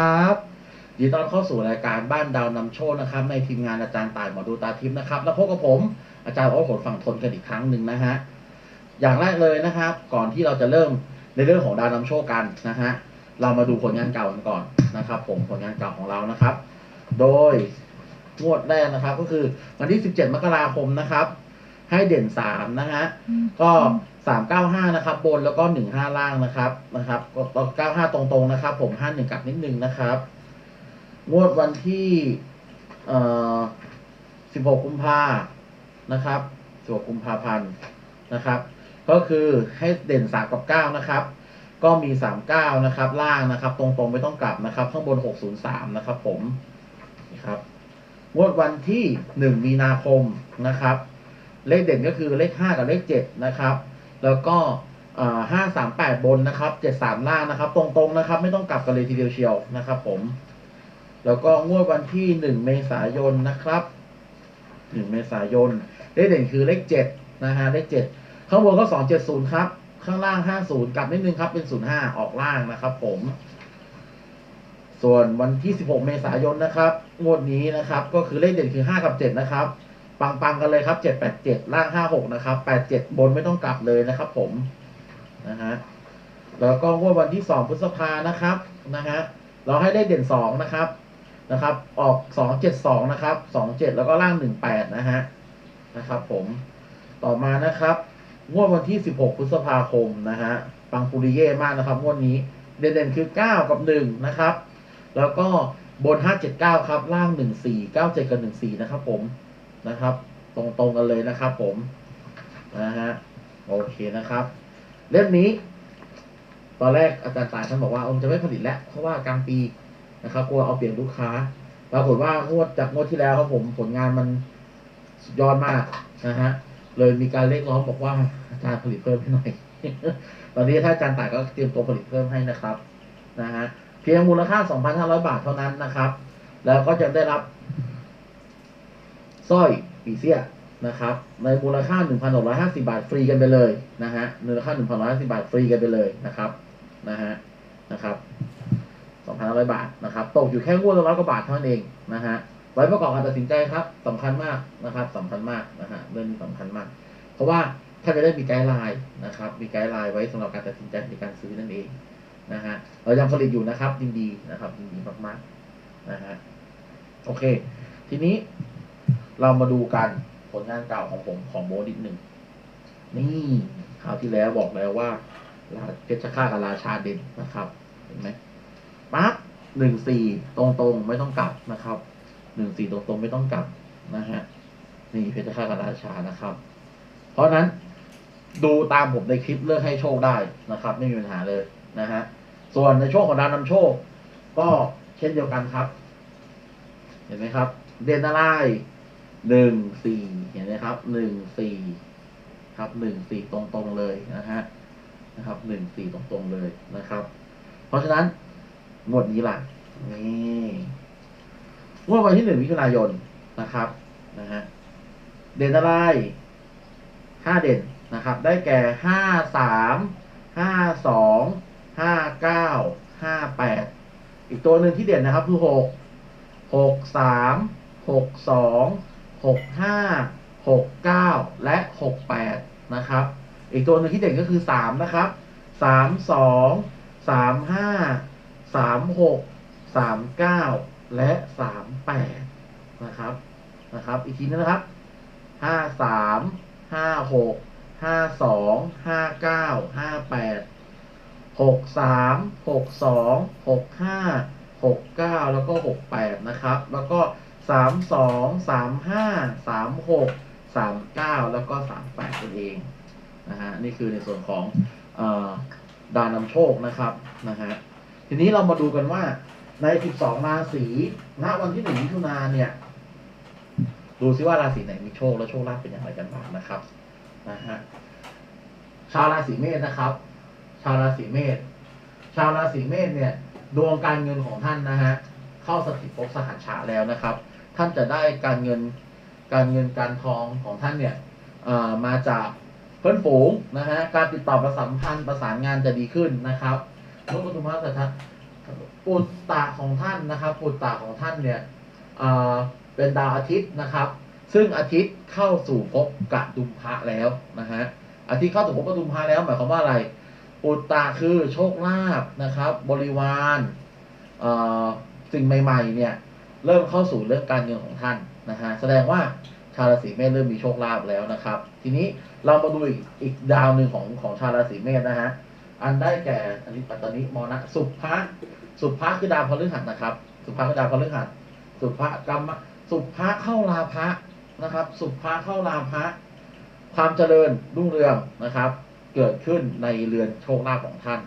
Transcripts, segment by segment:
ครับยินดีต้อนรับเข้าสู่รายการบ้านดาวนำโชคนะครับ ในทีมงานอาจารย์ต่ายหมอดูตาทิพย์นะครับ แล้วพบกับผมอาจารย์โอ๊ตผลฝั่งทนกันอีกครั้งหนึ่งนะฮะอย่างแรกเลยนะครับ ก่อนที่เราจะเริ่มในเรื่องของดาวนำโชคกันนะฮะเรามาดูผลงานเก่ากันก่อนนะครับ ผมผลงานเก่าของเรานะครับ โดยงวดแรกนะครับ ก็คือวันที่ 17 มกราคมนะครับ ให้เด่น3นะฮะก็ สามเก้าห้านะครับ บนแล้วก็หนึ่งห้าล่างนะครับนะครับก็เก้าห้าตรงๆนะครับ ผมห้าหนึ่งกลับนิดนึงนะครับ งวดวันที่เอ่อสิบหกกุมภานะครับสิบหกกุมภาพันธ์นะครับ ก็คือให้เด่นสามกับเก้านะครับก็มีสามเก้านะครับ ล่างนะครับ ตรงๆ ไม่ต้องกลับนะครับ ข้างบนหกศูนย์สามนะครับ ผมนะครับงวดวันที่หนึ่งมีนาคมนะครับ เลขเด่นก็คือเลขห้ากับเลขเจ็ดนะครับ แล้วก็ห้าสามแปดบนนะครับเจ็ดสามล่างนะครับ ตรงๆนะครับ ไม่ต้องกลับกันเลยทีเดียวเชียวนะครับ ผม แล้วก็งวดวันที่หนึ่งเมษายนนะครับหนึ่งเมษายนเลขเด่นคือเลขเจ็ดนะฮะเลขเจ็ดข้างบนก็สองเจ็ดศูนย์ครับ ข้างล่างห้าศูนย์กลับนิดนึงครับ เป็นศูนย์ห้าออกล่างนะครับ ผม ส่วนวันที่สิบหกเมษายนนะครับ งวดนี้นะครับ ก็คือเลขเด่นคือห้ากับเจ็ดนะครับ ปังๆกันเลยครับเจ็ดแปดเจ็ดล่างห้าหกนะครับแปดเจ็ดบนไม่ต้องกลับเลยนะครับ ผมนะฮะแล้วก็งวดวันที่สองพฤษภานะครับนะฮะเราให้ได้เด่นสองนะครับนะครับ ออกสองเจ็ดสองนะครับสองเจ็ดแล้วก็ล่างหนึ่งแปดนะฮะนะครับ ผมต่อมานะครับงวดวันที่สิบหกพฤษภาคมนะฮะปังปุริเย่มากนะครับงวดนี้เด่นๆคือเก้ากับหนึ่งนะครับ แล้วก็บนห้าเจ็ดเก้าครับ ล่างหนึ่งสี่เก้าเจ็ดกับหนึ่งสี่นะครับผม นะครับ ตรงๆกันเลยนะครับ ผมนะฮะโอเคนะครับ เล่มนี้ ตอนแรกอาจารย์ตายท่านบอกว่าองค์จะไม่ผลิตแล้วเพราะว่ากลางปีนะครับกลัวเอาเปลี่ยนลูกค้าปรากฏว่างวดจากงวดที่แล้วครับผมผลงานมันสุดยอดมากนะฮะเลยมีการเรียกร้องบอกว่าอาจารย์ผลิตเพิ่มให้หน่อย ตอนนี้ถ้าอาจารย์ต่ายก็เตรียมตัวผลิตเพิ่มให้นะครับนะฮะเพียงมูลค่า 2,500 บาทเท่านั้นนะครับ แล้วก็จะได้รับ สร้อยปีเสียนะครับ ในมูลค่า 1,650 บาทฟรีกันไปเลยนะฮะมูลค่า 1,650 บาทฟรีกันไปเลยนะครับนะฮะนะครับ2,500 บาทนะครับตกอยู่แค่งวดละร้อยกว่าบาทเท่านั้นเองนะฮะไว้ประกอบการตัดสินใจครับสำคัญมากนะครับสำคัญมากนะฮะเรื่องนี้สำคัญมาก เพราะว่าถ้าจะได้มีไกด์ไลน์นะครับ มีไกด์ไลน์ไว้สำหรับการตัดสินใจในการซื้อนั่นเองนะฮะเรายังผลิตอยู่นะครับยินดีนะครับยินดีมากๆนะฮะโอเค ทีนี้ เรามาดูกันผลงานเก่าของผมของโบนิดหนึ่ง นี่คราวที่แล้วบอกแล้วว่าราเพชรฆาตกับราชาเด่นนะครับ เห็นไหมปั๊บหนึ่งสี่ตรงตรงไม่ต้องกลับนะครับหนึ่งสี่ตรงตรงไม่ต้องกลับนะฮะนี่เพชรฆาตกับราชานะครับ เพราะฉะนั้นดูตามผมในคลิปเลือกให้โชคได้นะครับ ไม่มีปัญหาเลยนะฮะส่วนในช่วงของดาวนำโชค ก็เช่นเดียวกันครับ เห็นไหมครับ เด่นอะไร หนึ่งสี่เห็นไหมครับหนึ่งสี่ครับหนึ่งสี่ตรงๆเลยนะฮะนะครับหนึ่งสี่ตรงๆเลยนะครับ เพราะฉะนั้นงวดนี้ล่ะนี่งวดวันที่หนึ่งมิถุนายนนะครับนะฮะเด่นอะไรห้าเด่นนะครับ ได้แก่ห้าสามห้าสองห้าเก้าห้าแปดอีกตัวหนึ่งที่เด่นนะครับคือหกหกสามหกสอง หกห้าหกเก้าและหกแปดนะครับ อีกตัวหนึ่งที่เด่นก็คือสามนะครับสามสองสามห้าสามหกสามเก้าและสามแปดนะครับนะครับ อีกทีนึงนะครับห้าสามห้าหกห้าสองห้าเก้าห้าแปดหกสามหกสองหกห้าหกเก้าแล้วก็หกแปดนะครับ แล้วก็ สามสองสามห้าสามหกสามเก้าแล้วก็สามแปดตัวเองนะฮะนี่คือในส่วนของอดานำโชคนะครับนะฮะทีนี้เรามาดูกันว่าใน 12 ราศีณวันที่หนึ่งมิถุนาเนี่ย ดูซิว่าราศีไหนมีโชค และโชคลาภเป็นอย่างไรกันบ้างนะครับนะฮะชาวราศีเมษนะครับ ชาวราศีเมษชาวราศีเมษเนี่ย ดวงการเงินของท่านนะฮะเข้าสถิตภพสหัชชะแล้วนะครับ ท่านจะได้การเงินการเงินการทองของท่านเนี่ยมาจากเพื่อนฝูงนะฮะการติดต่อประสานพันธ์ประสานงานจะดีขึ้นนะครับนกปทุมพระสัทธะปุตตะของท่านนะครับปุตตะของท่านเนี่ยเป็นดาวอาทิตย์นะครับ ซึ่งอาทิตย์เข้าสู่ภพกะดุมพระแล้วนะฮะอาทิตย์เข้าสู่ภพกะดุมพระแล้วหมายความว่าอะไรปุตตะคือโชคลาภนะครับ บริวารสิ่งใหม่ ๆ เนี่ย เริ่มเข้าสู่เรื่องการเงินของท่านนะฮะแสดงว่าชาวราศีเมษเริ่มมีโชคลาภแล้วนะครับ ทีนี้เรามาดูอีกอีกดาวหนึ่งของของชาวราศีเมษนะฮะอันได้แก่อันนี้ปัตตานิมอนะสุภะสุภะคือดาวพฤหัสนะครับ สุภะคือดาวพฤหัสสุภะกรรมสุภะเข้าราภะนะครับ สุภะเข้าราภะความเจริญรุ่งเรืองนะครับ เกิดขึ้นในเรือนโชคลาภของท่าน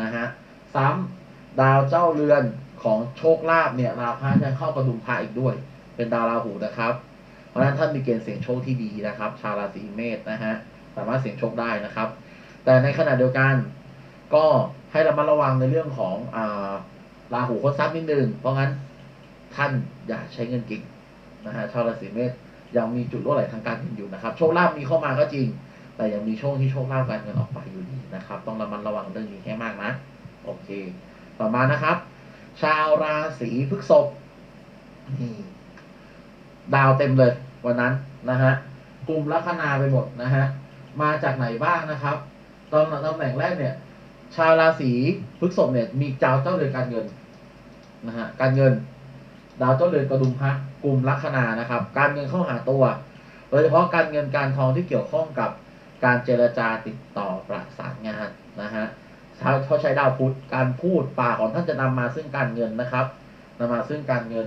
นะฮะซ้ำดาวเจ้าเรือน ของโชคลาภเนี่ยราพะยังเข้ากระดุมพระอีกด้วย เป็นดาวราหูนะครับ เพราะฉะนั้นท่านมีเกณฑ์เสี่ยงโชคที่ดีนะครับ ชาวราศีเมษนะฮะสามารถเสี่ยงโชคได้นะครับ แต่ในขณะเดียวกันก็ให้ระมัดระวังในเรื่องของอ่าราหูคตรทรัพย์นิดนึงเพราะงั้นท่านอย่าใช้เงินกินนะฮะชาวราศีเมษยังมีจุดรั่วไหลทางการเงินอยู่นะครับ โชคลาภมีเข้ามาก็จริง แต่ยังมีช่วงที่โชคลาภการเงินออกไปอยู่ดีนะครับ ต้องระมัดระวังเรื่องนี้ให้มากนะ โอเค ต่อมานะครับ ชาวราศีพฤษภดาวเต็มเลย วันนั้นนะฮะกลุ่มลัคนาไปหมดนะฮะ มาจากไหนบ้างนะครับตอนตำแหน่งแรกเนี่ย ชาวราศีพฤษภเนี่ย มีดาวเจ้าเรือนการเงินนะฮะการเงิน ดาวเจ้าเรือนกระดุมพระกลุ่มลัคนานะครับ การเงินเข้าหาตัวโดยเฉพาะการเงินการทองที่เกี่ยวข้องกับการเจรจาติดต่อประสานงานนะฮะ เขาใช้ดาวพุธการพูดปากของท่านจะนำมาซึ่งการเงินนะครับนำมาซึ่งการเงิน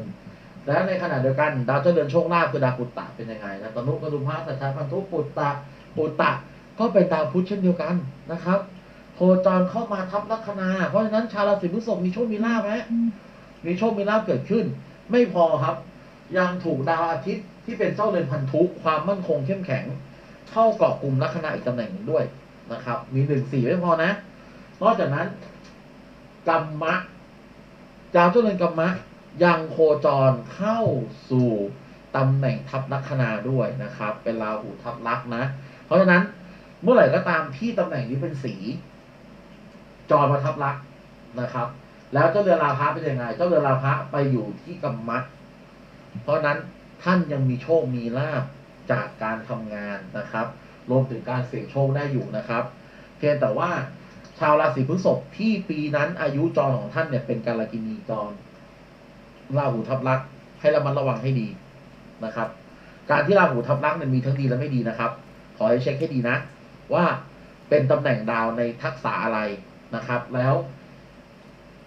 และในขณะเดียวกันดาวเจ้าเรือนโชคลาภคือดาวปุตตะเป็นยังไงนะตนุกระดุมพระสัจจาพันธุปุตตะปุตตะก็เป็นดาวพุธเช่นเดียวกันนะครับโคจรเข้ามาทับลัคนา เพราะฉะนั้นชาวราศีพฤษภมีโชคมีลาภไหมมีโชคมีลาภเกิดขึ้น ไม่พอครับ ยังถูกดาวอาทิตย์ที่เป็นเจ้าเรือนพันธุความมั่นคงเข้มแข็ง เข้าเกาะกลุ่มลัคนาอีกตำแหน่งหนึ่งด้วยนะครับ มีหนึ่งสี่ไม่พอนะ นอกจากนั้นกรรมะดาวเจ้าเรือนกรรมะยังโคจรเข้าสู่ตำแหน่งทับลัคนาด้วยนะครับ เป็นราหูทับลักนะ เพราะฉะนั้นเมื่อไหร่ก็ตามที่ตำแหน่งนี้เป็นสี จรมาทับลักนะครับ แล้วเจ้าเรือราพะเป็นยังไง เจ้าเรือราพะไปอยู่ที่กรรมะเพราะฉะนั้นท่านยังมีโชคมีลาบจากการทำงานนะครับ รวมถึงการเสี่ยงโชคได้อยู่นะครับ เพียงแต่ว่า ชาวราศีพฤษภที่ปีนั้นอายุจรของท่านเนี่ยเป็นกาลกินีจรราหูทับลักให้ระมัดระวังให้ดีนะครับ การที่ราหูทับลักเนี่ยมีทั้งดีและไม่ดีนะครับ ขอให้เช็คให้ดีนะ ว่าเป็นตำแหน่งดาวในทักษะอะไรนะครับ แล้ว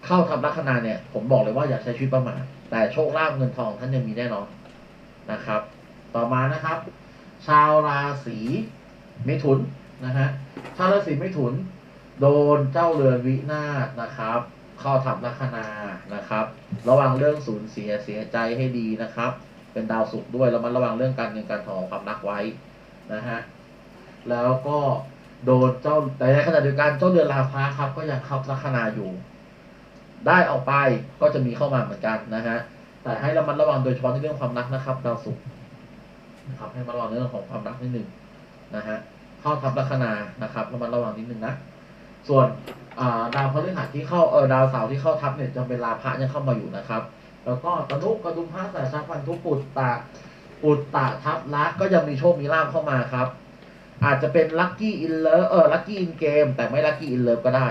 เข้าทับลัคนาเนี่ย ผมบอกเลยว่าอย่าใช้ชีวิตประมาทแต่โชคลาภเงินทองท่านยังมีแน่นอนนะครับ ต่อมานะครับ ชาวราศีเมถุนนะฮะชาวราศีเมถุน โดนเจ้าเรือนวินาศนะครับ เข้าทับลัคนานะครับ ระวังเรื่องสูญเสียเสียใจให้ดีนะครับ เป็นดาวศุกร์ด้วยแล้วมันระวังเรื่องการเงินการทองความรักไว้นะฮะแล้วก็โดนเจ้าแต่ในขณะเดียวกันเจ้าเรือนราพาครับ ก็ยังเข้าลัคนาอยู่ ได้ออกไปก็จะมีเข้ามาเหมือนกันนะฮะแต่ให้ระมัดระวังโดยเฉพาะในเรื่องความรักนะครับดาวศุกร์นะครับให้ระมัดระวังเรื่องของความรักนิดหนึ่งนะฮะเข้าทับลัคนานะครับระมัดระวังนิดหนึ่งนะ ส่วนดาวพฤหัสที่เข้าเออดาวเสาร์ที่เข้าทับเนี่ยจะเป็นราพะยังเข้ามาอยู่นะครับ แล้วก็ตนุกระดุมพระสายชักพันธุปุตตะปุตตะทับลักก็ยังมีโชคมีลาภเข้ามาครับ อาจจะเป็นลัคกี้อินเลิฟเออลัคกี้อินเกมแต่ไม่ลัคกี้อินเลิฟก็ได้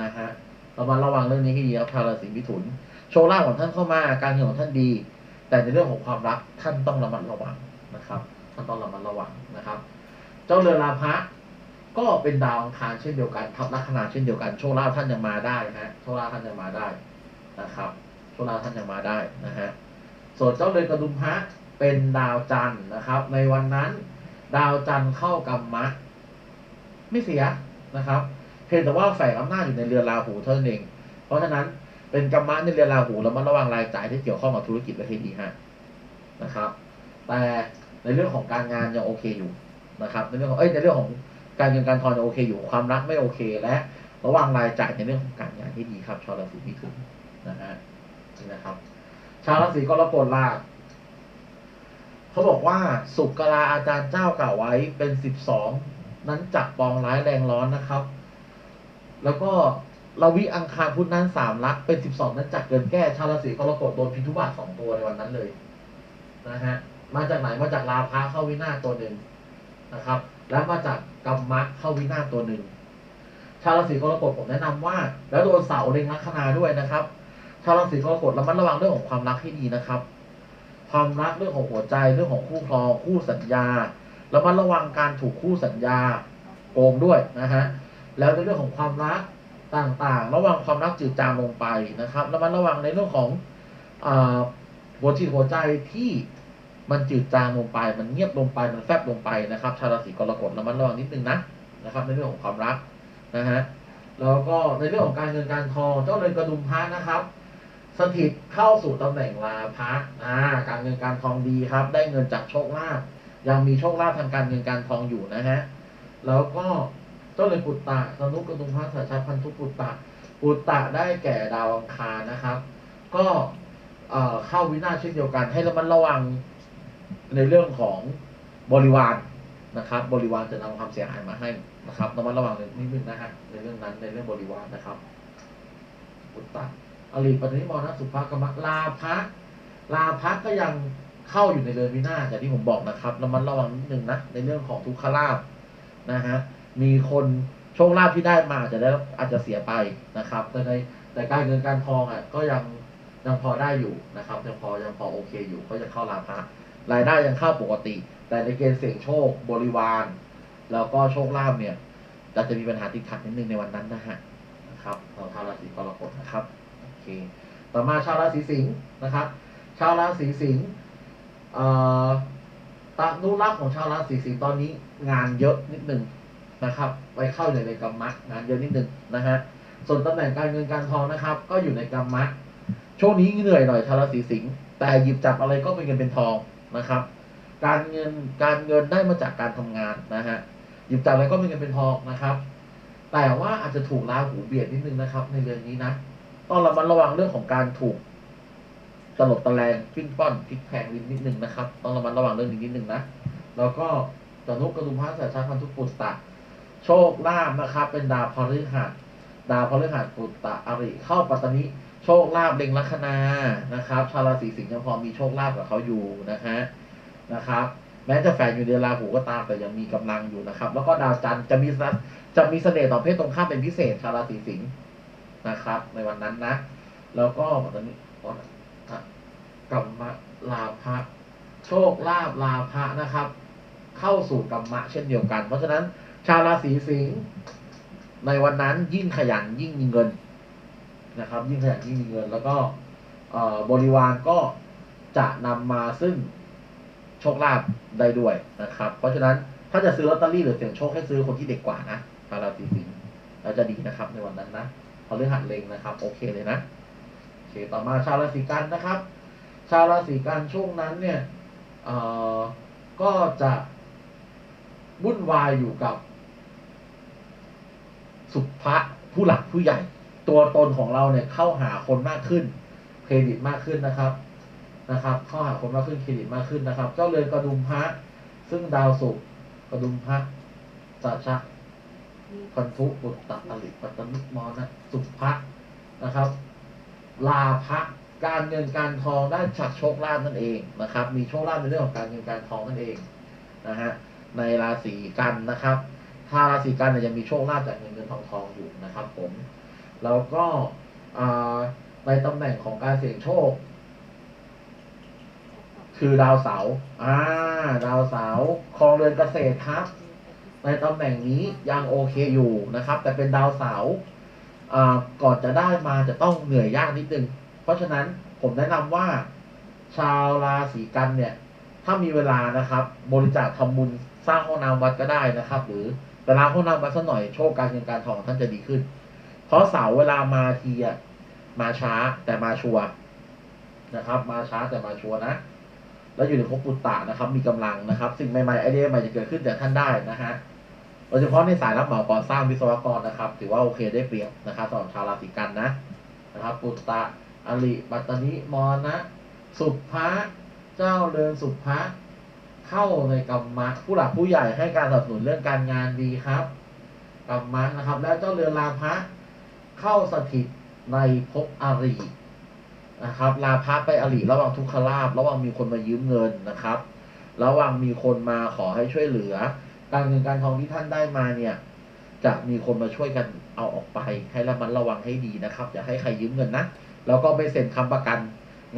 นะฮะเรามาระวังเรื่องนี้ให้ดีครับชาวราศีมิถุน โชคลาภของท่านเข้ามาการเงินของท่านดี แต่ในเรื่องของความรักท่านต้องระมัดระวังนะครับ ท่านต้องระมัดระวังนะครับ เจ้าเรือราพะ ก็เป็นดาวอังคารเช่นเดียวกันทับลัคนาเช่นเดียวกัน โชคลาภท่านยังมาได้นะฮะโชคลาภท่านยังมาได้นะครับ โชคลาภท่านยังมาได้นะฮะส่วนเจ้าเรือนกระดุมพระเป็นดาวจันทร์นะครับ ในวันนั้น ดาวจันทร์เข้ากรรมะ ไม่เสียนะครับเพียงแต่ว่าแฝงอำนาจอยู่ในเรือนราหูเท่านั้นเอง เพราะฉะนั้นเป็นกรรมะในเรือนราหูแล้วมันระวังรายจ่ายที่เกี่ยวข้องกับธุรกิจไว้ให้ดีฮะนะครับ แต่ในเรื่องของการงานยังโอเคอยู่นะครับ ในเรื่องของเอ้ยในเรื่องของ การเงินการทองยังโอเค อยู่ความรักไม่โอเค และระวังรายจ่ายในเรื่องของการงานที่ดีครับ ชาวราศีมิถุนนะฮะนี่นะครับ ชาวราศีกรกฎล่ะเขาบอกว่าสุกราอาจารย์เจ้ากล่าวไว้เป็นสิบสองนั้นจักปองร้ายแรงร้อนนะครับ แล้วก็เราวิอังคารพุธนั้นสามลักเป็นสิบสองนั้นจัดเกินแก้ชาวราศีกรกฎโดนพิทุบาทสองตัวในวันนั้นเลยนะฮะมาจากไหนมาจากลาภะเข้าวินาศตัวหนึ่งนะครับ แล้วมาจาก กรรมะเข้าวินาศตัวหนึ่ง ชาวราศีกรกฎผมแนะนำว่า แล้วโดนเสาเล็งลัคนาด้วยนะครับ ชาวราศีกรกฎระมัดระวังเรื่องของความรักให้ดีนะครับ ความรักเรื่องของหัวใจเรื่องของคู่ครองคู่สัญญาระมัดระวังการถูกคู่สัญญาโกงด้วยนะฮะแล้วในเรื่องของความรักต่างๆ ระวังความรักจืดจางลงไปนะครับระมัดระวังในเรื่องของอาหัวจิตหัวใจที่ มันจืดจางลงไป มันเงียบลงไป มันแฟบลงไปนะครับ ชาวราศีกรกฎระมัดระวังนิดนึงนะนะครับ ในเรื่องของความรักนะฮะ แล้วก็ในเรื่องของการเงินการทอง เจ้าเรือนกระดุมพระนะครับ สถิตเข้าสู่ตำแหน่งลาภะอ่าการเงินการทองดีครับ ได้เงินจากโชคลาภ ยังมีโชคลาภทางการเงินการทองอยู่นะฮะ แล้วก็เจ้าเลยปุตตะสนุกกระดุมพระสัชาพันธุปุตตะปุตตะได้แก่ดาวอังคารนะครับ ก็เอ่อเข้าวินาศเช่นเดียวกัน ให้ระมัดระวัง ในเรื่องของบริวารนะครับ บริวารจะนำความเสียหายมาให้นะครับระมัดระวังนิดนึงนะฮะในเรื่องนั้นในเรื่องบริวารนะครับปุตตะอริปฏิมรณสุภกรรมลาภะลาภะก็ยังเข้าอยู่ในเรือนวินาศอย่างที่ผมบอกนะครับระมัดระวังนิดนึงนะในเรื่องของทุกขลาภนะฮะมีคนโชคลาภที่ได้มาอาจจะได้อาจจะเสียไปนะครับ แต่ในแต่การเงินการทองอะก็ยังยังพอได้อยู่นะครับยังพอยังพอโอเคอยู่ก็จะเข้าลาภะ รายได้ยังเข้าปกติ แต่ในเกณฑ์เสี่ยงโชคบริวาร แล้วก็โชคลาภเนี่ยเราจะมีปัญหาติดขัดนิดนึงในวันนั้นนะฮะนะครับเราชาวราศีกรกฎนะครับโอเคต่อมาชาวราศีสิงห์นะครับชาวราศีสิงห์เอ่อตานุรักษ์ของชาวราศีสิงห์ตอนนี้งานเยอะนิดนึงนะครับ ไปเข้าอยู่ในกรรมะงานเยอะนิดนึงนะฮะส่วนตำแหน่งการเงินการทองนะครับ ก็อยู่ในกรรมะช่วงนี้เหนื่อยหน่อยชาวราศีสิงห์แต่หยิบจับอะไรก็เป็นเงินเป็นทอง นะครับ การเงินการเงินได้มาจากการทำงานนะฮะหยิบจับอะไรก็เป็นเงินเป็นทองนะครับ แต่ว่าอาจจะถูกราหูเบียดนิดนึงนะครับ ในเรือนนี้นะต้องระมัดระวังเรื่องของการถูกตลบตะแลงปิ้นป้อนพลิกแพงลิ้นนิดนึงนะครับ ต้องระมัดระวังเรื่องนี้นิดนึงนะแล้วก็จนุกกระดุมพระสัชชาพันธุปุตตะโชคลาภนะครับ เป็นดาวพฤหัสดาวพฤหัสปุตตะอริเข้าปัตตานิ โชคลาภเล็งลัคนานะครับชาวราศีสิงห์ยังพอมีโชคลาภกับเขาอยู่นะฮะนะครับ แม้จะแฝงอยู่ในราหูก็ตามแต่ยังมีกำลังอยู่นะครับ แล้วก็ดาวจันทร์จะมีจะมีเสน่ห์ต่อเพศตรงข้ามเป็นพิเศษชาวราศีสิงห์นะครับ ในวันนั้นนะ แล้วก็ตอนนี้กรรมลาภะโชคลาภลาภะนะครับ เข้าสู่กรรมะเช่นเดียวกัน เพราะฉะนั้นชาวราศีสิงห์ในวันนั้นยิ่งขยันยิ่งมีเงิน นะครับ ยิ่งขยันยิ่งมีเงิน แล้วก็บริวารก็จะนำมาซึ่งโชคลาภได้ด้วยนะครับ เพราะฉะนั้นถ้าจะซื้อลอตเตอรี่หรือเสี่ยงโชคให้ซื้อคนที่เด็กกว่านะชาวราศีสิงห์เราจะดีนะครับในวันนั้นนะพอเรื่องหัดเลงนะครับ โอเคเลยนะโอเคต่อมาชาวราศีกันนะครับ ชาวราศีกันช่วงนั้นเนี่ยเออก็จะวุ่นวายอยู่กับ สุภะผู้หลักผู้ใหญ่ ตัวตนของเราเนี่ยเข้าหาคนมากขึ้น เครดิตมากขึ้นนะครับนะครับ เข้าหาคนมากขึ้นเครดิตมากขึ้นนะครับ เจ้าเรือนกระดุมพระซึ่งดาวศุกร์กระดุมพระสัชะพันธุปุตตะอริปัตตมิมอนะสุภะนะครับ ลาภะการเงินการทองได้จากโชคลาภนั่นเองนะครับ มีโชคลาภในเรื่องของการเงินการทองนั่นเองนะฮะในราศีกันนะครับ ถ้าราศีกันเนี่ยยังมีโชคลาภจากเงินเงินทองทองอยู่นะครับ ผม แล้วก็ในตำแหน่งของการเสี่ยงโชค คือดาวเสาร์อ่า ดาวเสาร์ครองเรือนเกษตรครับ ในตำแหน่งนี้ยังโอเคอยู่นะครับ แต่เป็นดาวเสาร์อ่าก่อนจะได้มาจะต้องเหนื่อยยากนิดนึง เพราะฉะนั้นผมแนะนำว่าชาวราศีกันเนี่ย ถ้ามีเวลานะครับ บริจาคทำบุญสร้างห้องน้ำวัดก็ได้นะครับ หรือไปล้างห้องน้ำวัดสักหน่อยโชคการเงินการทองของท่านจะดีขึ้น เพราะเสาเวลามาทีอะมาช้าแต่มาชัวนะครับ มาช้าแต่มาชัวนะ แล้วอยู่ในภพปุตตะนะครับ มีกำลังนะครับ สิ่งใหม่ๆไอเดียใหม่จะเกิดขึ้นจากท่านได้นะฮะโดยเฉพาะในสายรับเหมาก่อสร้างวิศวกรนะครับ ถือว่าโอเคได้เปรียบนะครับสำหรับชาวราศีกันนะนะครับปุตตะอริปัตตนิมรนะ สุภะเจ้าเรือนสุภะเข้าในกรรมะผู้หลักผู้ใหญ่ให้การสนับสนุนเรื่องการงานดีครับกรรมะนะครับ แล้วเจ้าเรือนลาภะ เข้าสถิตในภพอารีนะครับลาภะไปอารีระหว่างทุกขลาบระหว่างมีคนมายืมเงินนะครับ ระหว่างมีคนมาขอให้ช่วยเหลือ การเงินการทองที่ท่านได้มาเนี่ย จะมีคนมาช่วยกันเอาออกไป ให้ระมัดระวังให้ดีนะครับ อย่าให้ใครยืมเงินนะแล้วก็ไม่เซ็นคำประกัน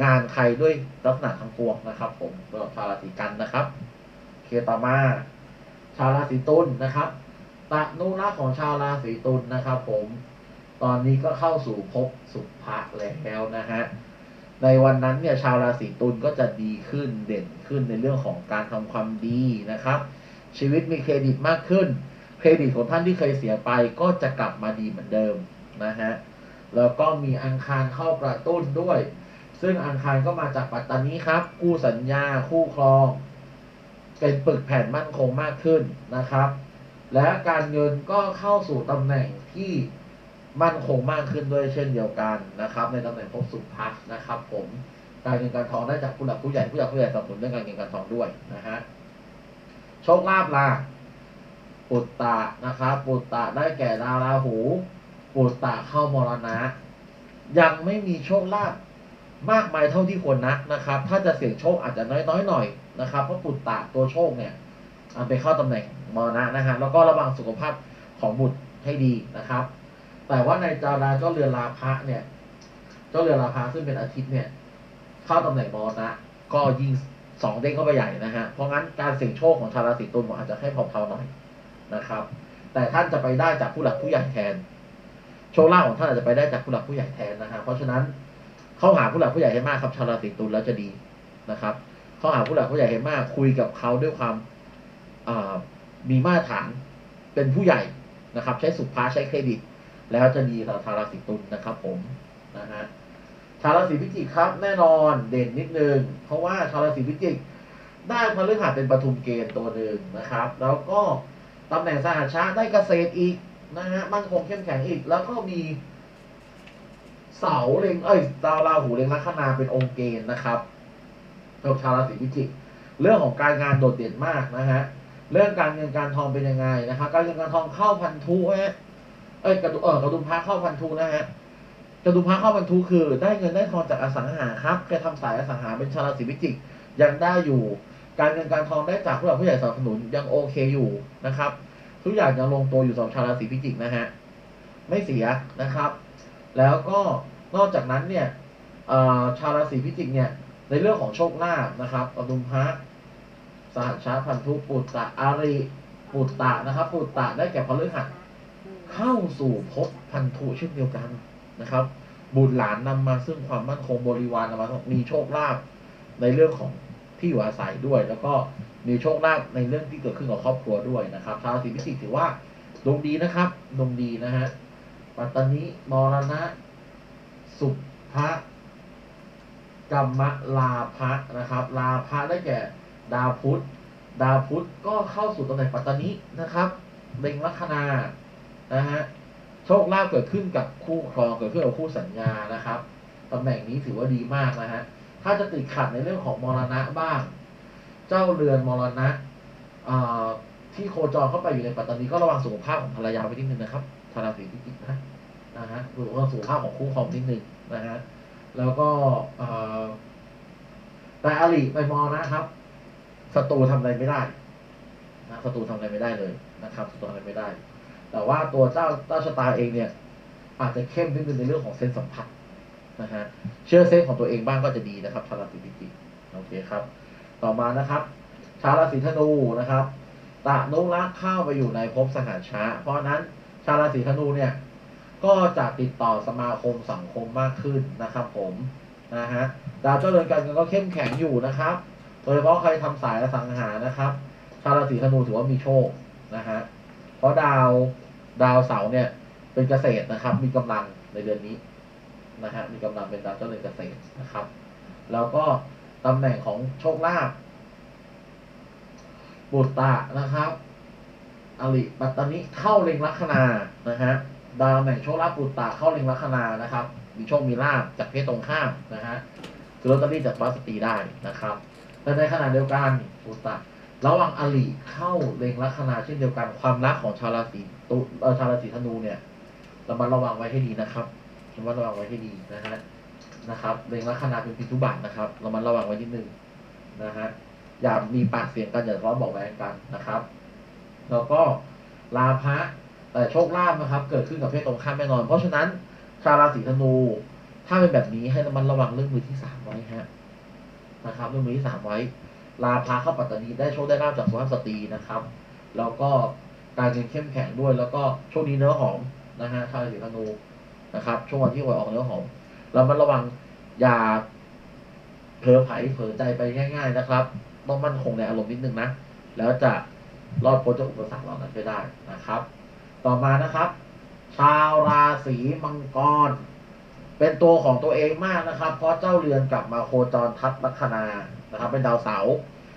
งานใครด้วยลักษณะทั้งปวงนะครับ ผมสำหรับชาวราศีกันนะครับโอเคต่อมา ชาวราศีตุลนะครับตะนุรักษ์ของชาวราศีตุลนะครับ ผม ตอนนี้ก็เข้าสู่ภพสุภะแล้วนะฮะ ในวันนั้นเนี่ยชาวราศีตุลก็จะดีขึ้นเด่นขึ้นในเรื่องของการทำความดีนะครับ ชีวิตมีเครดิตมากขึ้น เครดิตของท่านที่เคยเสียไปก็จะกลับมาดีเหมือนเดิมนะฮะ แล้วก็มีอังคารเข้ากระตุ้นด้วย ซึ่งอังคารก็มาจากปัตตานีครับคู่สัญญา คู่ครอง เป็นปึกแผ่นมั่นคงมากขึ้นนะครับ และการเงินก็เข้าสู่ตำแหน่งที่ มั่นคงมากขึ้นด้วยเช่นเดียวกันนะครับ ในตำแหน่งภพสุภะนะครับ ผมการเงินการทองได้จากผู้หลักผู้ใหญ่ผู้หลักผู้ใหญ่สนับสนุนเรื่องการเงินการทองด้วยนะฮะโชคลาภล่ะปุตตะนะครับปุตตะได้แก่ดาวราหูปุตตะเข้ามรณะ ยังไม่มีโชคลาภมากมายเท่าที่ควรนักนะครับ ถ้าจะเสี่ยงโชคอาจจะน้อยๆหน่อยนะครับเพราะปุตตะตัวโชคเนี่ยไปเข้าตำแหน่งมรณะนะฮะแล้วก็ระวังสุขภาพของบุตรให้ดีนะครับ แต่ว่าในจาราเจ้าเรือนลาภะเนี่ย เจ้าเรือนลาภะซึ่งเป็นอาทิตย์เนี่ย เข้าตำแหน่งมรณะ ก็ยิ่งสองเด้งเข้าไปใหญ่นะฮะ เพราะงั้นการเสี่ยงโชคของชาวราศีตุลอาจจะให้เผาๆหน่อยนะครับ แต่ท่านจะไปได้จากผู้หลักผู้ใหญ่แทน โชคลาภของท่านอาจจะไปได้จากผู้หลักผู้ใหญ่แทนนะฮะ เพราะฉะนั้นเข้าหาผู้หลักผู้ใหญ่ให้มากครับชาวราศีตุลแล้วจะดีนะครับ เข้าหาผู้หลักผู้ใหญ่ให้มากคุยกับเขาด้วยความมีมาตรฐานเป็นผู้ใหญ่นะครับ ใช้สุภาใช้เครดิต แล้วจะดีสำหรับชาวราศีตุลนะครับ ผมนะฮะชาวราศีพิจิกครับแน่นอนเด่นนิดนึงเพราะว่าชาวราศีพิจิกได้พฤหัสเป็นปทุมเกณฑ์ตัวหนึ่งนะครับ แล้วก็ตำแหน่งสหชาได้เกษตรอีกนะฮะมั่นคงเข้มแข็งอีก แล้วก็มี เสาเล็งเอ้ยดาวราหูเล็งลัคนาเป็นองค์เกณฑ์นะครับสำหรับชาวราศีพิจิกเรื่องของการงานโดดเด่นมากนะฮะเรื่องการเงินการทองเป็นยังไงนะครับ การเงินการทองเข้าพันธุฮะ อ้ยกระดุเออกระดุมพระเข้าพันธุนะฮะกระดุมพระเข้าพันธุคือ ได้เงินได้ทองจากอสังหาครับแกทำสายอสังหาเป็นชาราศีพิจิกยังได้อยู่ การเงินการทองได้จากผู้หลักผู้ใหญ่สนับสนุนยังโอเคอยู่นะครับ ทุกอย่างยังลงตัวอยู่สำหรับชาราศีพิจิกนะฮะไม่เสียนะครับ แล้วก็นอกจากนั้นเนี่ยชาวราศีพิจิกเนี่ยในเรื่องของโชคลาภนะครับอดุมพระสหัชชาพันธุปุตตะอาริปุตตะนะครับ ปุตตะได้แก่พฤหัส เข้าสู่ภพพันธุเช่นเดียวกันนะครับ บุตรหลานนำมาซึ่งความมั่นคงบริวารนำมามีโชคลาภในเรื่องของที่อยู่อาศัยด้วย แล้วก็มีโชคลาภในเรื่องที่เกิดขึ้นกับครอบครัวด้วยนะครับชาวราศีพิจิกถือว่าดวงดีนะครับดวงดีนะฮะปัตตานีมรณะ สุภะกรรมลาภะนะครับ ลาภะได้แก่ ดาวพุธดาวพุธก็เข้าสู่ตำแหน่งปัตตานีนะครับเล็งลัคนา นะฮะโชคลาภเกิดขึ้นกับคู่ครองเกิดขึ้นกับคู่สัญญานะครับตำแหน่งนี้ถือว่าดีมากนะฮะถ้าจะติดขัดในเรื่องของมรณะบ้าง เจ้าเรือนมรณะอ่าที่โคจรเข้าไปอยู่ในปัตตานีก็ระวังสุขภาพของภรรยาไปนิดนึงนะครับธาราศีพิจิกนะนะฮะดูว่าสุขภาพของคู่ครองนิดนึงนะฮะแล้วก็เอ่อแต่อลิไปมองนะครับศัตรูทำอะไรไม่ได้นะศัตรูทำอะไรไม่ได้เลยนะครับศัตรูทำอะไรไม่ได้ แต่ว่าตัวเจ้าเจ้าชะตาเองเนี่ยอาจจะเข้มนิดนึงในเรื่องของเส้นสัมผัสนะฮะเชื่อเส้นของตัวเองบ้างก็จะดีนะครับชาวราศีพิจิกโอเคครับ ต่อมานะครับ ชาวราศีธนูนะครับตะนุรักเข้าไปอยู่ในภพสหัชชะเพราะนั้นชาวราศีธนูเนี่ยก็จะติดต่อสมาคมสังคมมากขึ้นนะครับ ผมนะฮะดาวเจ้าเรือนการเงินก็เข้มแข็งอยู่นะครับโดยเฉพาะใครทำสายสังหานะครับ ชาวราศีธนูถือว่ามีโชคนะฮะเพราะดาว ดาวเสาร์เนี่ยเป็นเกษตรนะครับ มีกำลังในเดือนนี้นะฮะมีกำลังเป็นดาวเจ้าเรือนเกษตรนะครับ แล้วก็ตำแหน่งของโชคลาภบุตรตะนะครับอลิปัตตานิเข้าเล็งลัคนานะฮะดาวแห่งโชคลาภปุตตะเข้าเล็งลัคนานะครับ มีโชคมีลาภจากเพศตรงข้ามนะฮะซื้อลอตเตอรี่จากฟาสตีได้นะครับแต่ในขณะเดียวกันปุตตะระหว่างอลิเข้าเล็งลัคนาเช่นเดียวกันความรักของชาวราศี ตุเออชาวราศีธนูเนี่ยระมัดระวังไว้ให้ดีนะครับระมัดระวังไว้ให้ดีนะฮะนะครับเล็งลัคนาเป็นพิทุบาทนะครับระมัดระวังไว้นิดนึงนะฮะอย่ามีปากเสียงกันอย่าทะเลาะเบอกแวงกันนะครับ แล้วก็ลาภะแต่โชคลาภนะครับ เกิดขึ้นกับเพศตรงข้ามแน่นอน เพราะฉะนั้นชาวราศีธนู ถ้าเป็นแบบนี้ให้ระมัดระวังเรื่องมือที่สามไว้ฮะนะครับเรื่องมือที่สามไว้ ลาภะเข้าปัตตานีได้โชคได้ลาบจากสุภาพสตรีนะครับ แล้วก็ การเงินเข้มแข็งด้วย แล้วก็ช่วงนี้เนื้อหอมนะฮะชาวราศีธนูนะครับ ช่วงวันที่หวยออกเนื้อหอมเรามาระวังอย่าเผลอไผลเผลอใจไปง่าย ๆนะครับ ต้องมั่นคงในอารมณ์นิดนึงนะ แล้วจะรอดพ้นจากอุปสรรคเหล่านั้นไปได้นะครับ ต่อมานะครับ ชาวราศีมังกร เป็นตัวของตัวเองมากนะครับ เพราะเจ้าเรือนกลับมาโคจรทับลัคนานะครับ เป็นดาวเสาร์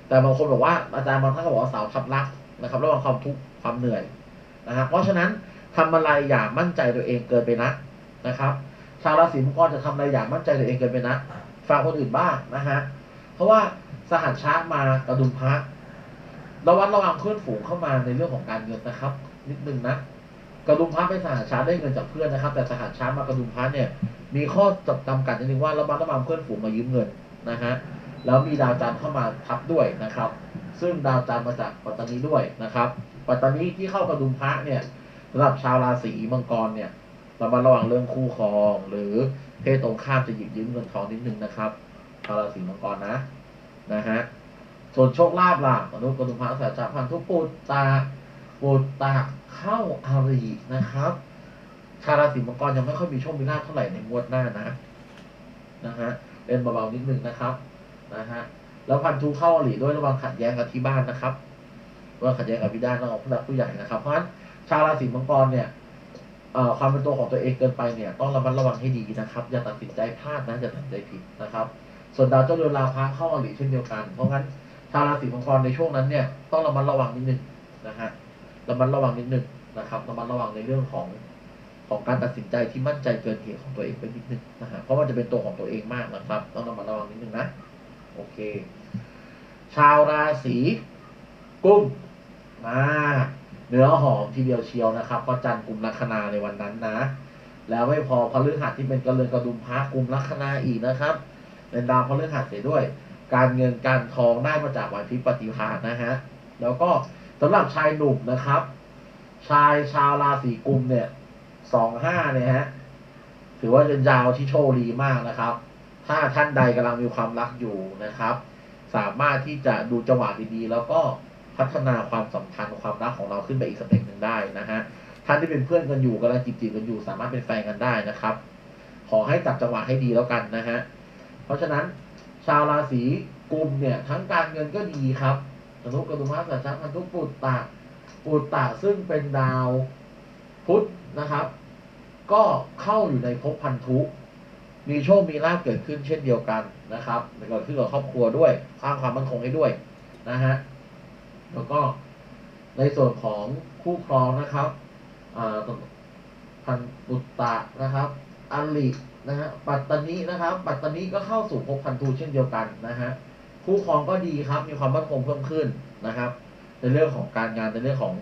แต่บางคนบอกว่าอาจารย์บางท่านก็บอกว่าเสาร์ทับลักษณ์นะครับระหว่างความทุกข์ ความเหนื่อยนะครับเพราะฉะนั้นทำอะไรอย่ามั่นใจตัวเองเกินไปนักนะครับชาวราศีมังกรจะทำอะไรอย่ามั่นใจตัวเองเกินไปนักฟังคนอื่นบ้างนะฮะเพราะว่าสหัสชาร์จมากระดุมพระระวัดระวังเพื่อนฝูงเข้ามาในเรื่องของการเงินนะครับ นิดนึงนะกระดุมพระเป็นสหชาร์จได้เงินจากเพื่อนนะครับ แต่สหชาร์จมากระดุมพระเนี่ย มีข้อจำกัดนิดนึงว่าระมัดระวังเพื่อนฝูงมายืมเงินนะฮะแล้วมีดาวจันทร์เข้ามาทับด้วยนะครับ ซึ่งดาวจันทร์มาจากปัตตานีด้วยนะครับ ปัตตานีที่เข้ากระดุมพระเนี่ยสำหรับชาวราศีมังกรเนี่ยระมัดระวังเรื่องคู่ครอง หรือเพศตรงข้ามจะหยิบยืมเงินทองนิดนึงนะครับชาวราศีมังกรนะนะฮะส่วนโชคลาภล่ะมนุษย์กระดุมพระสายจักรพันธุปุตตาปุตตาเข้าอารีนะครับชาวราศีมังกรยังไม่ค่อยมีโชคมีลาภเท่าไหร่ในงวดหน้านะนะฮะเป็นเบาๆนิดนึงนะครับนะฮะแล้วพันธุเข้าอารีด้วยระวังขัดแย้งกับที่บ้านนะครับ วังขัดแย้งกับพี่ด้านระวังผู้หลักผู้ใหญ่นะครับ เพราะฉะนั้นชาวราศีมังกรเนี่ยความเป็นตัวของตัวเองเกินไปเนี่ยต้องระมัดระวังให้ดีนะครับ อย่าตัดสินใจพลาดนะอย่าตัดสินใจผิดนะครับ ส่วนดาวเจ้าเรือนราพะเข้าอรีเช่นเดียวกัน เพราะงั้นชาวราศีมังกรในช่วงนั้นเนี่ยต้องระมัดระวังนิดนึงนะฮะระมัดระวังนิดนึงนะครับระมัดระวังในเรื่องของของการตัดสินใจที่มั่นใจเกินเหตุของตัวเองไปนิดนึงนะฮะเพราะว่าจะเป็นตัวของตัวเองมากนะครับ ต้องระมัดระวังนิดนึงนะโอเค ชาวราศีกุม มาเนื้อหอมทีเดียวเชียวนะครับพระจันทร์กุมลัคนาในวันนั้นนะ แล้วไม่พอพฤหัสที่เป็นกระเรือนกระดุมพระกุมลัคนาอีกนะครับ เป็นดาวพฤหัสเสียด้วย การเงินการทองได้มาจากวันที่ปฏิภาณนะฮะแล้วก็สำหรับชายหนุ่มนะครับ ชายชาวราศีกุมเนี่ยสองห้าเนี่ยฮะถือว่าเป็นยาวที่โชคดีมากนะครับ ถ้าท่านใดกำลังมีความรักอยู่นะครับ สามารถที่จะดูจังหวะดีๆแล้วก็ พัฒนาความสัมพันธ์ความรักของเราขึ้นไปอีกสเต็ปหนึ่งได้นะฮะท่านที่เป็นเพื่อนกันอยู่กำลังจีบๆกันอยู่ สามารถเป็นแฟนกันได้นะครับ ขอให้จับจังหวะให้ดีแล้วกันนะฮะเพราะฉะนั้นชาวราศีกุมเนี่ยทั้งการเงินก็ดีครับอนุกรดุมาสัจจัพันธุปุตตะปุตตะซึ่งเป็นดาวพุธนะครับ ก็เข้าอยู่ในภพพันธุ มีโชคมีลาภเกิดขึ้นเช่นเดียวกันนะครับเกิดขึ้นกับครอบครัวด้วยสร้างความมั่นคงให้ด้วยนะฮะ แล้วก็ในส่วนของคู่ครองนะครับอ่าพันปุตตะนะครับอัลลินะฮะปัตตานีนะครับ ปัตตานีก็เข้าสู่ภพพันธุเช่นเดียวกันนะฮะคู่ครองก็ดีครับมีความมั่นคงเพิ่มขึ้นนะครับ ในเรื่องของการงานในเรื่องของ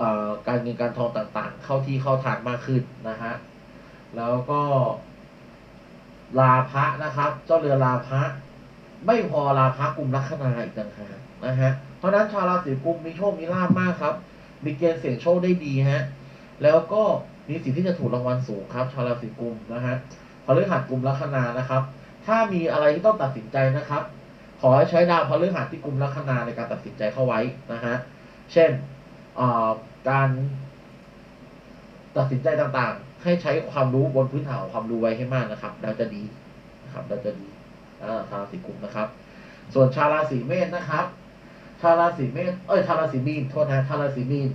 อการเงินการทองต่างๆ เข้าที่เข้าทางมากขึ้นนะฮะแล้วก็ลาภะนะครับ เจ้าเรือลาภะ ไม่พอลาภะกลุ่มลัคนาอีกต่างหากนะฮะ เพราะนั้นชาวราศีกุมมีโชคมีลาภมากครับ มีเกณฑ์เสี่ยงโชคได้ดีฮะ แล้วก็มีสิทธิ์ที่จะถูกรางวัลสูงครับ ชาวราศีกุมนะฮะพฤหัสกลุ่มลัคนานะครับ ถ้ามีอะไรที่ต้องตัดสินใจนะครับ ขอให้ใช้ดาวพฤหัสที่กลุ่มลัคนาในการตัดสินใจเข้าไว้นะฮะ เช่นการตัดสินใจต่างๆ ให้ใช้ความรู้บนพื้นฐานความรู้ไว้ให้มากนะครับแล้วจะดีนะครับแล้วจะดี อ่าชาวราศีกุมนะครับ ส่วนชาวราศีเมษนะครับ ชาวราศีเมษเอ้ยชาวราศีมีนโทษนะชาวราศีมีน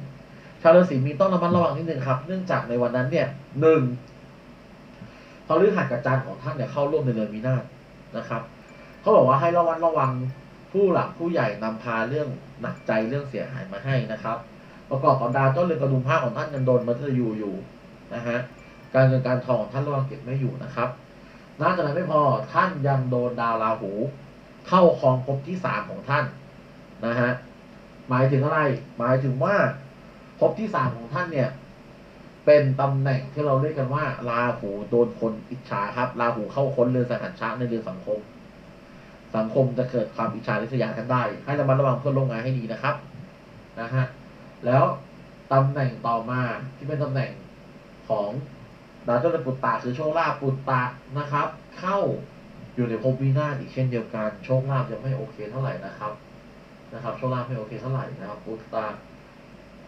ชาวราศีมีนต้องระมัดระวังนิดนึงครับ เนื่องจากในวันนั้นเนี่ยหนึ่งพฤหัสกับจันทร์ของท่านเนี่ยเข้าร่วมในเรือนวินาศนะครับเขาบอกว่าให้ระวัดระวังผู้หลักผู้ใหญ่นำพาเรื่องหนักใจเรื่องเสียหายมาให้นะครับ ประกอบกับดาวเจ้าเรือนกระดุมผ้าของท่านยังโดนมัทยูอยู่นะฮะการเงินการทองของท่านระวังเก็บไม่อยู่นะครับ นอกจากนั้นไม่พอท่านยังโดนดาวราหู เข้าครองภพที่สามของท่านนะฮะหมายถึงอะไร หมายถึงว่าภพที่สามของท่านเนี่ย เป็นตำแหน่งที่เราเรียกกันว่าราหูโดนคนอิจฉาครับราหูเข้าค้นเรือนสหัชชะในเรือนสังคม สังคมจะเกิดความอิจฉาริษยากันได้ ให้ระมัดระวังเพื่อนร่วมงานให้ดีนะครับนะฮะแล้วตำแหน่งต่อมาที่เป็นตำแหน่งของ ดาวเจ้าเรือนปุตตะคือโชคลาภปุตตะนะครับ เข้าอยู่ในภพวินาศอีกเช่นเดียวกัน โชคลาภยังไม่โอเคเท่าไหร่นะครับ นะครับโชคลาภไม่โอเคเท่าไหร่นะครับปุตตะ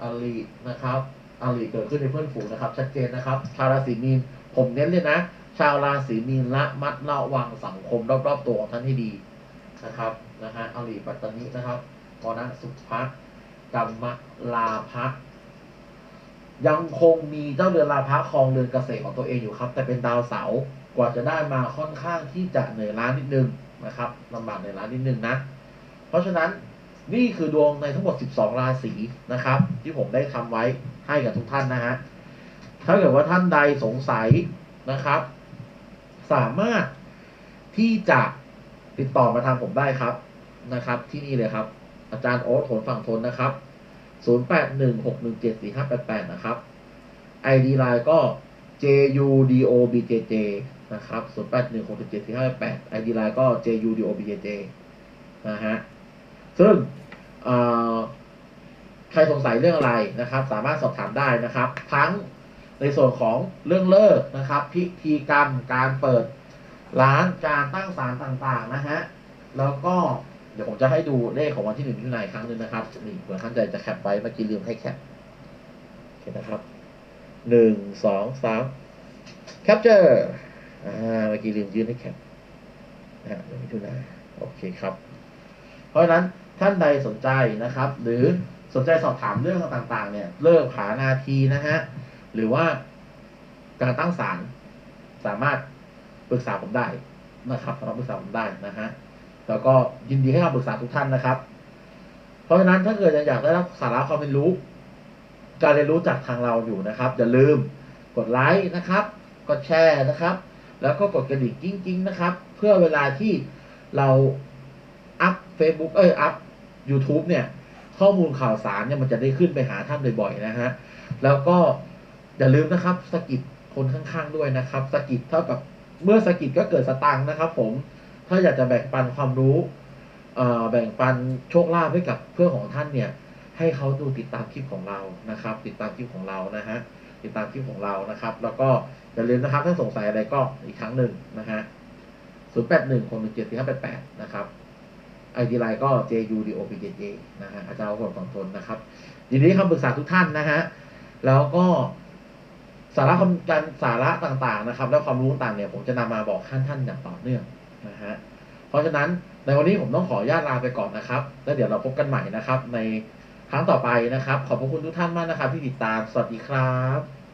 อลีนะครับอลีเกิดขึ้นในเพื่อนฝูงนะครับ ชัดเจนนะครับ ชาวราศีมีนผมเน้นเลยนะ ชาวราศีมีนละมัดระวังสังคมรอบๆตัวของท่านให้ดีนะครับนะฮะอลีปัตตานินะครับกรณสุภะกรรมลาภะ ยังคงมีเจ้าเรือนลาภะครองเรือนเกษตรของตัวเองอยู่ครับ แต่เป็นดาวเสาร์กว่าจะได้มาค่อนข้างที่จะเหนื่อยล้านิดนึงนะครับลำบากเหนื่อยล้านิดนึงนะ เพราะฉะนั้นนี่คือดวงในทั้งหมด 12 ราศีนะครับ ที่ผมได้ทำไว้ให้กับทุกท่านนะฮะถ้าเกิดว่าท่านใดสงสัยนะครับ สามารถที่จะติดต่อมาทางผมได้ครับนะครับ ที่นี่เลยครับ อาจารย์โอ๊ตโถนฝั่งทนนะครับ 0816174588 นะครับ ID Line ก็ JUDOBJJ นะครับ0816174588 ID Line ก็ JUDOBJJ นะฮะ ซึ่งใครสงสัยเรื่องอะไรนะครับ สามารถสอบถามได้นะครับ ทั้งในส่วนของเรื่องเลิกนะครับ พิธีกรรมการเปิดร้านการตั้งศาลต่างๆนะฮะ แล้วก็ เดี๋ยวผมจะให้ดูเลขของวันที่หนึ่งมิถุนายนครั้งหนึ่งนะครับนี่เผื่อท่านใดจะแคปไว้เมื่อกี้ลืมให้แคปโอเคนะครับหนึ่งสองสามแคปเจอร์อ่าเมื่อกี้ลืมยื่นให้แคปนะฮะหนึ่งมิถุนายนโอเคครับ เพราะฉะนั้นท่านใดสนใจนะครับ หรือสนใจสอบถามเรื่องต่างๆ เนี่ยเลิกหานาทีนะฮะหรือว่าการตั้งศาลสามารถปรึกษาผมได้นะครับสามารถปรึกษาผมได้นะฮะ แล้วก็ยินดีให้คำปรึกษาทุกท่านนะครับ เพราะฉะนั้นถ้าเกิดอยากได้รับสาระความเป็นรู้ การเรียนรู้จากทางเราอยู่นะครับ อย่าลืมกดไลค์นะครับ กดแชร์นะครับ แล้วก็กดกระดิ่งกิ้งๆนะครับ เพื่อเวลาที่เราอัพ Facebook เอ้ยอัพ YouTube เนี่ย ข้อมูลข่าวสารเนี่ยมันจะได้ขึ้นไปหาท่านบ่อยๆนะฮะ แล้วก็อย่าลืมนะครับสกิดคนข้างๆด้วยนะครับสกิดเท่ากับเมื่อสกิดก็เกิดสตังค์นะครับผม ถ้าอยากจะแบ่งปันความรู้แบ่งปันโชคลาภให้กับเพื่อนของท่านเนี่ย ให้เขาดูติดตามคลิปของเรานะครับ ติดตามคลิปของเรานะฮะติดตามคลิปของเรานะครับ แล้วก็อย่าลืมนะครับถ้าสงสัยอะไรก็อีกครั้งหนึ่งนะฮะศูนย์แปดหนึ่งคนหนึ่งเจ็ดสี่ห้าแปดแปดนะครับไอดีไลน์ก็ JUDOPJJ นะฮะอาจารย์คนฝั่งทนนะครับยินดีให้คำปรึกษาทุกท่านนะฮะแล้วก็สาระคำการสาระต่างๆนะครับ และความรู้ต่างๆเนี่ยผมจะนำมาบอกท่านท่านอย่างต่อเนื่อง นะฮะเพราะฉะนั้นในวันนี้ผมต้องขออนุญาตลาไปก่อนนะครับ แล้วเดี๋ยวเราพบกันใหม่นะครับ ในครั้งต่อไปนะครับ ขอบพระคุณทุกท่านมากนะครับ ที่ติดตามสวัสดีครับ